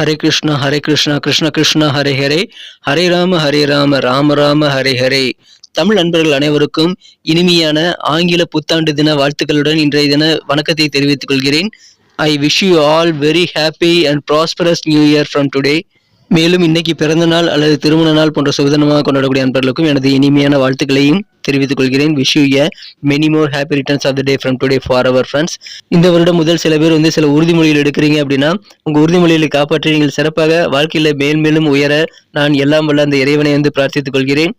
ஹரே கிருஷ்ணா ஹரே கிருஷ்ணா கிருஷ்ண கிருஷ்ணா ஹரே ஹரே. ஹரே ராம ஹரே ராம ராம ராம ஹரே ஹரே. தமிழ் நண்பர்கள் அனைவருக்கும் இனிமையான ஆங்கில புத்தாண்டு தின வாழ்த்துக்களுடன் இன்றைய தின வணக்கத்தை தெரிவித்துக் கொள்கிறேன். I wish you all very happy and prosperous new year from today மேலும் இன்னைக்கு பிறந்த நாள் அல்லது திருமண நாள் போன்ற சுதந்திரமாக கொண்டாடக்கூடிய அன்பர்களுக்கும் எனது இனிமையான வாழ்த்துக்களையும் தெரிவித்துக் கொள்கிறேன். Wish you a many more happy returns of the day from today for our friends இந்த வருடம் முதல் சில பேர் வந்து சில உறுதிமொழிகள் எடுக்கிறீங்க அப்படின்னா உங்கள் உறுதிமொழிகளை காப்பாற்றி நீங்கள் சிறப்பாக வாழ்க்கையில் மேல்மேலும் உயர நான் எல்லாம் வல்ல அந்த இறைவனை வந்து பிரார்த்தித்துக் கொள்கிறேன்.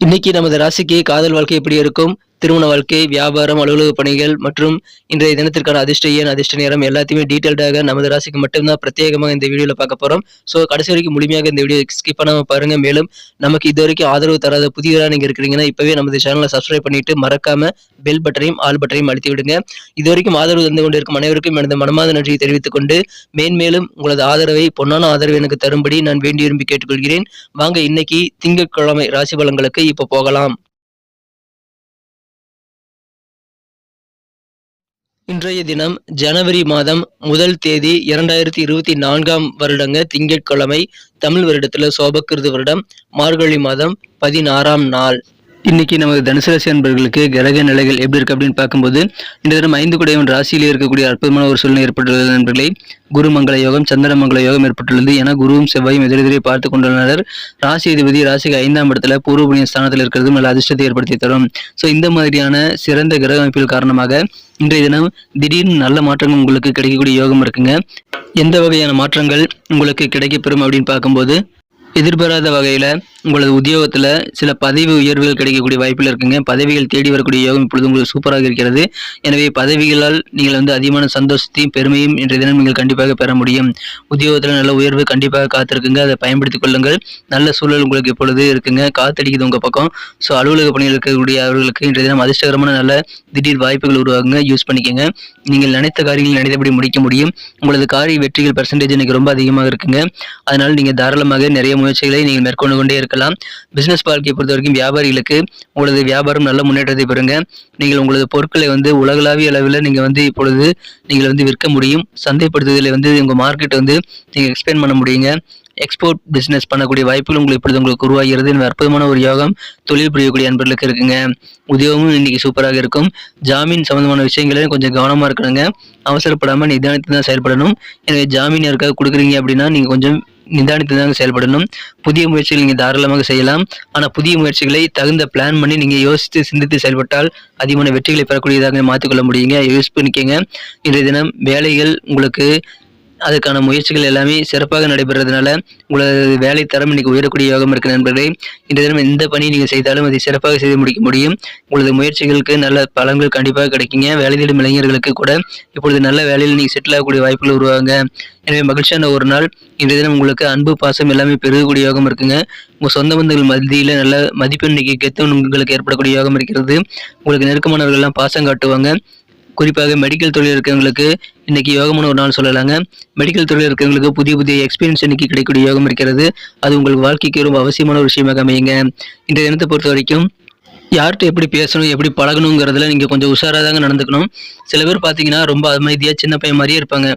இன்னைக்கு நமது ராசிக்கு காதல் வாழ்க்கை எப்படி இருக்கும்? திருமண வாழ்க்கை வியாபாரம் அலுவலக பணிகள் மற்றும் இன்றைய தினத்திற்கான அதிர்ஷ்ட அதிர்ஷ்ட நேரம் எல்லாத்தையுமே டீட்டெயில்டாக நமது ராசிக்கு மட்டும்தான் பிரத்யேகமாக இந்த வீடியோவில் பார்க்க போகிறோம் ஸோ கடைசி வரைக்கும் முழுமையாக இந்த வீடியோ ஸ்கிப் பண்ணாமல் பாருங்கள் மேலும் நமக்கு இது வரைக்கும் ஆதரவு தராத புதியவராக நீங்க இருக்கிறீங்கன்னா இப்பவே நமது சேனலை சப்ஸ்கிரைப் பண்ணிட்டு மறக்காம பெல் பட்டனையும் ஆல் பட்டனையும் அழுத்தி விடுங்க. இது வரைக்கும் ஆதரவு தந்து கொண்டிருக்கும் அனைவருக்கும் எனது மனமாத நன்றியை தெரிவித்துக் கொண்டு மேன்மேலும் உங்களது ஆதரவை பொன்னான ஆதரவு எனக்கு தரும்படி நான் வேண்டி விரும்பி கேட்டுக்கொள்கிறேன். வாங்க இன்னைக்கு திங்கட்கிழமை ராசி பலன்களுக்கு இப்போ போகலாம். இன்றைய தினம் ஜனவரி மாதம் முதல் தேதி இரண்டாயிரத்தி இருபத்தி நான்காம் வருடங்க திங்கட்கிழமை தமிழ் வருடத்துல சோபக்கிருது வருடம் மார்கழி மாதம் பதினாறாம் நாள். இன்னைக்கு நமது தனுசு ராசி அன்பர்களுக்கு கிரக நிலைகள் எப்படி இருக்கு அப்படின்னு பார்க்கும்போது இந்த தினம் ஐந்து குடையவன் ராசியிலே இருக்கக்கூடிய அற்புதமான ஒரு சூழ்நிலை ஏற்பட்டுள்ளது நண்பர்களே. குரு மங்கள யோகம் சந்திர மங்கள யோகம் ஏற்பட்டுள்ளது. என குருவும் செவ்வாயும் எதிரெதிரே பார்த்து கொண்டுள்ளனர். ராசி அதிபதி ராசிக்கு ஐந்தாம் இடத்துல பூர்வபுணிய ஸ்தானத்தில் இருக்கிறது. நல்ல அதிர்ஷ்டத்தை ஏற்படுத்தி தரும். ஸோ இந்த மாதிரியான சிறந்த கிரக அமைப்பில் காரணமாக இன்றைய தினம் திடீர்னு நல்ல மாற்றங்கள் உங்களுக்கு கிடைக்கக்கூடிய யோகம் இருக்குங்க. எந்த வகையான மாற்றங்கள் உங்களுக்கு கிடைக்கப்பெறும் அப்படின்னு பார்க்கும்போது எதிர்பாராத வகையில் உங்களது உத்தியோகத்தில் சில பதவி உயர்வுகள் கிடைக்கக்கூடிய வாய்ப்பில் இருக்குங்க. பதவிகள் தேடி வரக்கூடிய யோகம் இப்பொழுது உங்களுக்கு சூப்பராக இருக்கிறது. எனவே பதவிகளால் நீங்கள் வந்து அதிகமான சந்தோஷத்தையும் பெருமையும் இன்றைய தினம் நீங்கள் கண்டிப்பாக பெற முடியும். உத்தியோகத்தில் நல்ல உயர்வு கண்டிப்பாக காத்திருக்குங்க. அதை பயன்படுத்திக் கொள்ளுங்கள். நல்ல சூழல் உங்களுக்கு இப்பொழுது இருக்குங்க. காத்தடிக்குது உங்கள் பக்கம். ஸோ அலுவலக பணியில் இருக்கக்கூடிய அவர்களுக்கு இன்றைய தினம் அதிர்ஷ்டகரமான நல்ல திடீர் வாய்ப்புகள் உருவாகுங்க. யூஸ் பண்ணிக்கோங்க. நீங்கள் நினைத்த காரியங்கள் நினைத்தபடி முடிக்க முடியும். உங்களது காரிய வெற்றிகள் பர்சன்டேஜ் எனக்கு ரொம்ப அதிகமாக இருக்குங்க. அதனால் நீங்கள் தாராளமாக நிறைய முயற்சிகளை நீங்கள் மேற்கொண்டு கொண்டே இருக்கலாம். பிசினஸ் வாழ்க்கையை பொறுத்த வரைக்கும் வியாபாரிகளுக்கு உங்களது வியாபாரம் நல்ல முன்னேற்றத்தை பெறுங்க. நீங்கள் உங்களது பொருட்களை வந்து உலகளாவிய அளவில் நீங்கள் வந்து இப்பொழுது நீங்கள் வந்து விற்க முடியும். சந்தைப்படுத்துதலை வந்து உங்கள் மார்க்கெட் வந்து நீங்கள் எக்ஸ்பேண்ட் பண்ண முடியுங்க. எக்ஸ்போர்ட் பிஸ்னஸ் பண்ணக்கூடிய வாய்ப்புகள் உங்களுக்கு இப்பொழுது உங்களுக்கு உருவாகிறது. அற்புதமான ஒரு யோகம் தொழில் புரியக்கூடிய அன்பர்களுக்கு இருக்குங்க. உதயமும் இன்னைக்கு சூப்பராக இருக்கும். ஜாமீன் சம்பந்தமான விஷயங்களையும் கொஞ்சம் கவனமாக இருக்கணுங்க. அவசரப்படாமல் நிதானத்தை தான் செயல்படணும். எனவே ஜாமீன் யாருக்காவது கொடுக்குறீங்க அப்படின்னா நீங்கள் கொஞ்சம் நிதானித்து தான் செயல்படணும். புதிய முயற்சிகள் நீங்கள் தாராளமாக செய்யலாம். ஆனால் புதிய முயற்சிகளை தகுந்த பிளான் பண்ணி நீங்கள் யோசித்து சிந்தித்து செயல்பட்டால் அதிகமான வெற்றிகளை பெறக்கூடியதாக மாற்றிக்கொள்ள முடியுங்க. யூஸ் பண்ணிக்கங்க இன்றைய தினம் வேலைகள் உங்களுக்கு அதுக்கான முயற்சிகள் எல்லாமே சிறப்பாக நடைபெறதுனால உங்களது வேலை தரம் இன்னைக்கு உயரக்கூடிய யோகம் இருக்கு நண்பர்களே. இந்த தினம் எந்த பணி நீங்கள் செய்தாலும் அதை சிறப்பாக செய்து முடிக்க முடியும். உங்களது முயற்சிகளுக்கு நல்ல பலன்கள் கண்டிப்பாக கிடைக்குங்க. வேலை தேடும் இளைஞர்களுக்கு கூட இப்பொழுது நல்ல வேலையில் நீங்கள் செட்டில் ஆகக்கூடிய வாய்ப்புகள் உருவாங்க எனவே மகிழ்ச்சியான ஒரு நாள். இந்த தினம் உங்களுக்கு அன்பு பாசம் எல்லாமே பெருகக்கூடிய யோகம் இருக்குங்க. உங்கள் சொந்த பந்தங்கள் மத்தியில் நல்ல மதிப்பெண் இன்னைக்கு உங்களுக்கு ஏற்படக்கூடிய யோகம் இருக்கிறது. உங்களுக்கு நெருக்கமானவர்கள்லாம் பாசம் காட்டுவாங்க. குறிப்பாக மெடிக்கல் துறையில் இருக்கிறவங்களுக்கு இன்னைக்கு யோகமான ஒரு நாள் சொல்லலாங்க. மெடிக்கல் துறையில் இருக்கிறவங்களுக்கு புதிய புதிய எக்ஸ்பீரியன்ஸ் இன்னைக்கு கிடைக்கக்கூடிய யோகம் இருக்கிறது. அது உங்களுக்கு வாழ்க்கைக்கு ரொம்ப அவசியமான ஒரு விஷயமாக அமையுங்க. இந்த தினத்தை பொறுத்த வரைக்கும் யார்கிட்ட எப்படி பேசணும் எப்படி பழகணுங்கிறதுல நீங்கள் கொஞ்சம் உஷாராக தாங்க நடந்துக்கணும். சில பேர் பார்த்தீங்கன்னா ரொம்ப அமைதியாக சின்ன பையன் மாதிரியே இருப்பாங்க.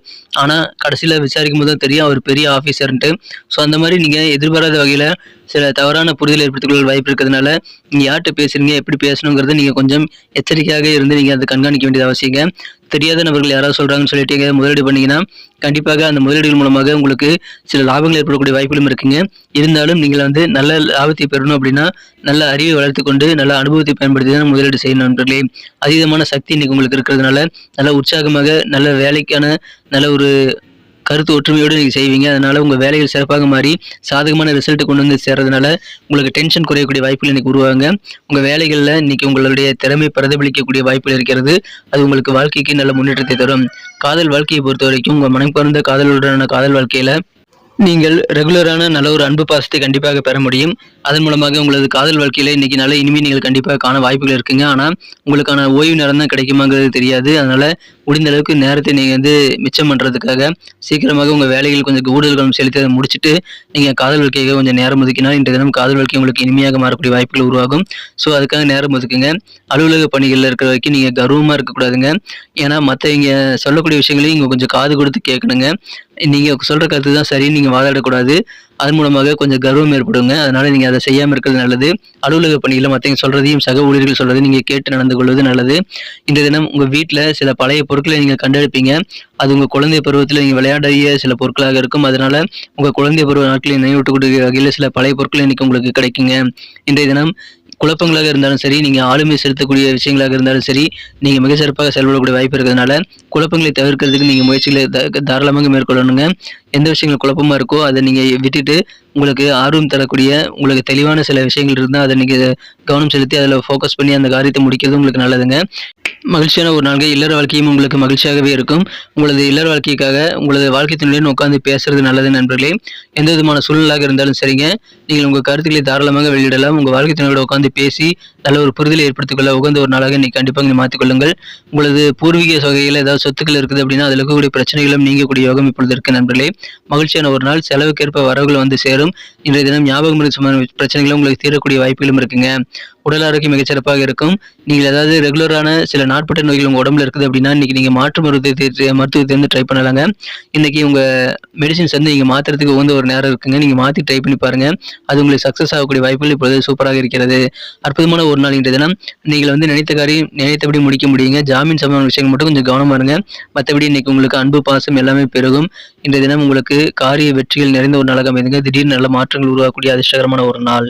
ஆனால் கடைசியில் விசாரிக்கும் போது தான் தெரியும் அவர் பெரிய ஆஃபீஸர்ன்ட்டு ஸோ அந்த மாதிரி நீங்கள் எதிர்பாராத வகையில் சில தவறான புரிதல் ஏற்படுத்திக்கொள்ள வாய்ப்பு இருக்கிறதுனால நீங்கள் யார்கிட்ட பேசுறீங்க எப்படி பேசணுங்கிறத நீங்கள் கொஞ்சம் எச்சரிக்கையாக இருந்து நீங்கள் அதை கண்காணிக்க வேண்டியது அவசியங்க தெரியாத நபர்கள் யாராவது சொல்கிறாங்கன்னு சொல்லிட்டு முதலீடு பண்ணீங்கன்னா கண்டிப்பாக அந்த முதலீடுகள் மூலமாக உங்களுக்கு சில லாபங்கள் ஏற்படக்கூடிய வாய்ப்புகளும் இருக்குங்க. இருந்தாலும் நீங்கள் வந்து நல்ல லாபத்தை பெறணும் அப்படின்னா நல்ல அறிவை வளர்த்து கொண்டு நல்ல அனுபவத்தை பயன்படுத்தி தான் முதலீடு செய்யணும் நண்பர்களே. அதீதமான சக்தி இன்னைக்கு உங்களுக்கு இருக்கிறதுனால நல்ல உற்சாகமாக நல்ல வேலைக்கான நல்ல ஒரு கருத்து ஒற்றுமையோடு நீங்கள் செய்வீங்க. அதனால் உங்கள் வேலைகள் சிறப்பாக மாறி சாதகமான ரிசல்ட் கொண்டு வந்து சேர்றதுனால உங்களுக்கு டென்ஷன் குறையக்கூடிய வாய்ப்புகள் இன்றைக்கி உருவாங்க உங்கள் வேலைகளில் இன்றைக்கி உங்களுடைய திறமை பிரதிபலிக்கக்கூடிய வாய்ப்புகள் இருக்கிறது. அது உங்களுக்கு வாழ்க்கைக்கு நல்ல முன்னேற்றத்தை தரும். காதல் வாழ்க்கையை பொறுத்த வரைக்கும் உங்கள் மனம் பிறந்த காதலுடனான காதல் வாழ்க்கையில் நீங்கள் ரெகுலரான நல்ல ஒரு அன்பு பாசத்தை கண்டிப்பாக பெற முடியும். அதன் மூலமாக உங்களது காதல் வாழ்க்கையில இன்னைக்கு நல்ல இனிமே நீங்கள் கண்டிப்பாக காண வாய்ப்புகள் இருக்குங்க. ஆனால் உங்களுக்கான ஓய்வு நேரம் தான் கிடைக்குமாங்கிறது தெரியாது. அதனால முடிந்த அளவுக்கு நேரத்தை நீங்கள் வந்து மிச்சம் பண்ணுறதுக்காக சீக்கிரமாக உங்கள் வேலைகள் கொஞ்சம் கூடுதல் கவனம் செலுத்தி அதை முடிச்சுட்டு நீங்கள் காதல் வாழ்க்கையை கொஞ்சம் நேரம் ஒதுக்கினால் இன்றைய தினம் காதல் வாழ்க்கை உங்களுக்கு இனிமையாக மாறக்கூடிய வாய்ப்புகள் உருவாகும். ஸோ அதுக்காக நேரம் ஒதுக்குங்க. அலுவலக பணிகளில் இருக்கிற வரைக்கும் நீங்கள் கர்வமாக இருக்கக்கூடாதுங்க. ஏன்னா மற்றவங்க சொல்லக்கூடிய விஷயங்களையும் இங்கே கொஞ்சம் காது கொடுத்து கேட்கணுங்க. நீங்கள் சொல்கிற கருத்து தான் சரி நீங்கள் வாதாடக்கூடாது. அது மூலமாக கொஞ்சம் கர்வம் ஏற்படுங்க. அதனால் நீங்கள் அதை செய்யாமல் இருக்கிறது நல்லது. அலுவலக பணியில் மற்றவங்க சொல்கிறதையும் சக ஊழியர்கள் சொல்கிறது நீங்கள் கேட்டு நடந்து கொள்வது நல்லது. இந்த தினம் உங்கள் வீட்டில் சில பழைய பொருட்களை நீங்கள் கண்டெடுப்பீங்க. அது உங்கள் குழந்தை பருவத்தில் நீங்கள் விளையாடிய சில பொருட்களாக இருக்கும். அதனால் உங்கள் குழந்தை பருவ நாட்களை நினைவூட்டக்கூடிய வகையில் சில பழைய பொருட்கள் இன்றைக்கி உங்களுக்கு கிடைக்குங்க. இன்றைய தினம் குழப்பங்களாக இருந்தாலும் சரி நீங்கள் ஆளுமை செலுத்தக்கூடிய விஷயங்களாக இருந்தாலும் சரி நீங்கள் மிக சிறப்பாக செயல்படக்கூடிய வாய்ப்பு இருக்கிறதுனால குழப்பங்களை தவிர்க்கிறதுக்கு நீங்கள் முயற்சிகளை த- தாராளமாக மேற்கொள்ளணுங்க. எந்த விஷயங்கள் குழப்பமாக இருக்கோ அதை நீங்கள் விட்டுட்டு உங்களுக்கு ஆர்வம் தரக்கூடிய உங்களுக்கு தெளிவான சில விஷயங்கள் இருந்தால் அதை நீங்கள் கவனம் செலுத்தி அதில் ஃபோக்கஸ் பண்ணி அந்த காரியத்தை முடிக்கிறது உங்களுக்கு நல்லதுங்க. மகிழ்ச்சியான ஒரு நாள்கள். இல்லற வாழ்க்கையும் உங்களுக்கு மகிழ்ச்சியாகவே இருக்கும். உங்களது இல்லற வாழ்க்கைக்காக உங்களது வாழ்க்கை துணையுடன் உட்காந்து பேசுறது நல்லது நண்பர்களே. எந்த விதமான சூழ்நிலாக இருந்தாலும் சரிங்க. நீங்கள் உங்கள் கருத்துக்களை தாராளமாக வெளியிடலாம். உங்கள் வாழ்க்கை துணையோட உட்காந்து பேசி நல்ல ஒரு புரிதலை ஏற்படுத்திக்கொள்ள உகந்த ஒரு நாளாக இன்னைக்கு கண்டிப்பாக நீங்கள் மாற்றிக்கொள்ளுங்கள் உங்களது பூர்வீக வகையில் ஏதாவது சொத்துக்கள் இருக்குது அப்படின்னா அதில் இருக்கக்கூடிய பிரச்சனைகளும் நீங்கக்கூடிய யோகம் இப்பொழுது இருக்கு நண்பர்களே. மகிழ்ச்சியான ஒரு நாள். செலவுக்கேற்ப வரவுகள் வந்து சேரும். இன்றைய தினம் ஞாபகம் சம்பந்தமான பிரச்சனைகளும் உங்களுக்கு தீரக்கூடிய வாய்ப்புகளும் இருக்குங்க. உடல் ஆரோக்கியம் மிகச்சிறப்பாக இருக்கும். நீங்கள் ஏதாவது ரெகுலரான சில நாட்பட்ட நோய்கள் உங்கள் உடம்புல இருக்குது அப்படின்னா இன்னைக்கு நீங்கள் மாற்று மருத்துவத்தை மருத்துவத்தை வந்து ட்ரை பண்ணலாங்க. இன்னைக்கு உங்கள் மெடிசின்ஸ் வந்து நீங்கள் மாற்றுறதுக்கு உகந்த ஒரு நேரம் இருக்குங்க. நீங்கள் மாற்றி ட்ரை பண்ணி பாருங்கள் அது உங்களுக்கு சக்ஸஸ் ஆகக்கூடிய வாய்ப்புகள் இப்பொழுது சூப்பராக இருக்கிறது. அற்புதமான ஒரு நாள் இன்றைய தினம். நீங்கள் வந்து நினைத்த காரியம் நினைத்தபடி முடிக்க முடியுங்க. ஜாமீன் சம்பந்தமான விஷயங்கள் மட்டும் கொஞ்சம் கவனமா இருங்க. மற்றபடி இன்னைக்கு உங்களுக்கு அன்பு பாசம் எல்லாமே பெருகும். இன்றைய தினம் உங்களுக்கு காரிய வெற்றிகள் நிறைந்த ஒரு நாளாக அமைதுங்க திடீர்னு நல்ல மாற்றங்கள் உருவாக்கக்கூடிய அதிர்ஷ்டகரமான ஒரு நாள்.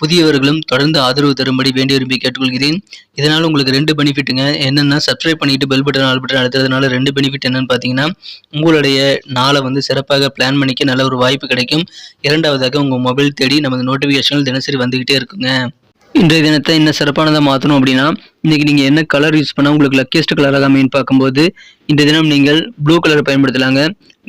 புதியவர்களும் தொடர்ந்து ஆதரவு தரும்படி வேண்டி விரும்பி கேட்டுக்கொள்கிறேன். இதனால் உங்களுக்கு ரெண்டு பெனிஃபிட்டுங்க. என்னென்னா சப்ஸ்கிரைப் பண்ணிட்டு பெல் பட்டன் ஆல் பட்டன் அழுத்துறதுனால ரெண்டு பெனிஃபிட் என்னன்னு பார்த்தீங்கன்னா உங்களுடைய நாளை வந்து சிறப்பாக பிளான் பண்ணிக்க நல்ல ஒரு வாய்ப்பு கிடைக்கும். இரண்டாவதாக உங்கள் மொபைல் தேடி நமது நோட்டிஃபிகேஷன்கள் தினசரி வந்துக்கிட்டே இருக்குங்க. இன்றைய தினத்தை இன்னும் சிறப்பானதாக மாற்றணும் அப்படின்னா இன்றைக்கி நீங்கள் என்ன கலர் யூஸ் பண்ணால் உங்களுக்கு லக்கியஸ்ட் கலராக அமைன்னு பார்க்கும்போது இந்த தினம் நீங்கள் ப்ளூ கலர் பயன்படுத்தலாங்க.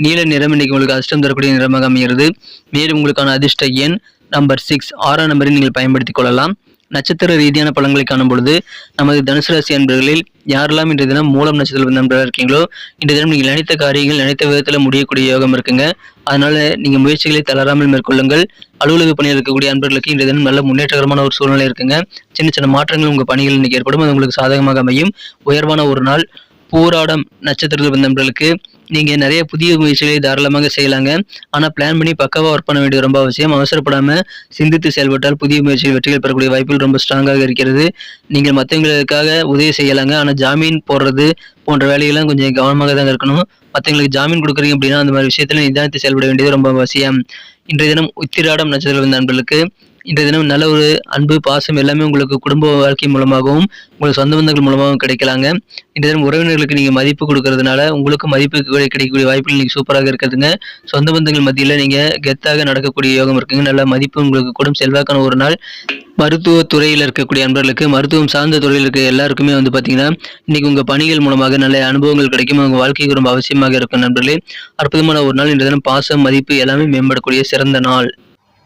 நீல நிறம் இன்றைக்கி உங்களுக்கு அதிர்ஷ்டம் தரக்கூடிய நிறமாக அமைகிறது. மேலும் உங்களுக்கான அதிர்ஷ்ட எண் நம்பர் சிக்ஸ் ஆறாம் நம்பரை நீங்கள் பயன்படுத்திக் கொள்ளலாம். நட்சத்திர ரீதியான பலன்களை காணும் பொழுது நமது தனுசு ராசி அன்பர்களில் யாரெல்லாம் இன்றைய தினம் மூலம் நட்சத்திர நண்பராக இருக்கீங்களோ இன்றைய தினம் நீங்கள் நினைத்த காரியங்கள் நினைத்த விதத்தில் முடியக்கூடிய யோகம் இருக்குங்க. அதனால நீங்கள் முயற்சிகளை தளராமல் மேற்கொள்ளுங்கள். அலுவலக பணியில் இருக்கக்கூடிய அன்பர்களுக்கு இன்றைய தினம் நல்ல முன்னேற்றகரமான ஒரு சூழ்நிலை இருக்குங்க. சின்ன சின்ன மாற்றங்கள் உங்கள் பணிகள் இன்னைக்கு ஏற்படும். அது உங்களுக்கு சாதகமாக அமையும். உயர்வான ஒரு நாள். பூராடம் நட்சத்திரத்தில் வந்த நண்பர்களுக்கு நீங்கள் நிறைய புதிய முயற்சிகளை தாராளமாக செய்யலாங்க. ஆனால் பிளான் பண்ணி பக்காவாக ஒர்க் பண்ண வேண்டியது ரொம்ப அவசியம். அவசரப்படாமல் சிந்தித்து செயல்பட்டால் புதிய முயற்சிகள் வெற்றிகள் பெறக்கூடிய வாய்ப்புகள் ரொம்ப ஸ்ட்ராங்காக இருக்கிறது. நீங்கள் மற்றவங்களுக்காக உதவி செய்யலாங்க. ஆனால் ஜாமீன் போடுறது போன்ற வேலையெல்லாம் கொஞ்சம் கவனமாக தான் இருக்கணும். மற்றவங்களுக்கு ஜாமீன் கொடுக்குறீங்க அப்படின்னா அந்த மாதிரி விஷயத்தில் நிதானித்து செயல்பட வேண்டியது ரொம்ப அவசியம். இன்றைய தினம் உத்திராடம் நட்சத்திரம் நண்பர்களுக்கு இன்றைய தினம் நல்ல ஒரு அன்பு பாசம் எல்லாமே உங்களுக்கு குடும்ப வாழ்க்கை மூலமாகவும் உங்களுக்கு சொந்த பந்தங்கள் மூலமாகவும் கிடைக்கலாங்க. இன்றைய தினம் உறவினர்களுக்கு நீங்கள் மதிப்பு கொடுக்கறதுனால உங்களுக்கு மதிப்பு கிடை- கிடைக்கக்கூடிய வாய்ப்புகள் நீங்கள் சூப்பராக இருக்கிறதுங்க சொந்த பந்தங்கள் மத்தியில் நீங்கள் கெத்தாக நடக்கக்கூடிய யோகம் இருக்குங்க. நல்ல மதிப்பு உங்களுக்கு கூடும். செல்வாக்கான ஒரு நாள். மருத்துவ துறையில் இருக்கக்கூடிய அன்பர்களுக்கு மருத்துவம் சார்ந்த துறையில் இருக்க எல்லாருக்குமே வந்து பார்த்தீங்கன்னா இன்னைக்கு உங்கள் பணிகள் மூலமாக நல்ல அனுபவங்கள் கிடைக்கும். உங்கள் வாழ்க்கைக்கு ரொம்ப அவசியமாக இருக்கும் நண்பர்களே. அற்புதமான ஒரு நாள். இன்றைய தினம் பாசம் மதிப்பு எல்லாமே மேம்படக்கூடிய சிறந்த நாள்.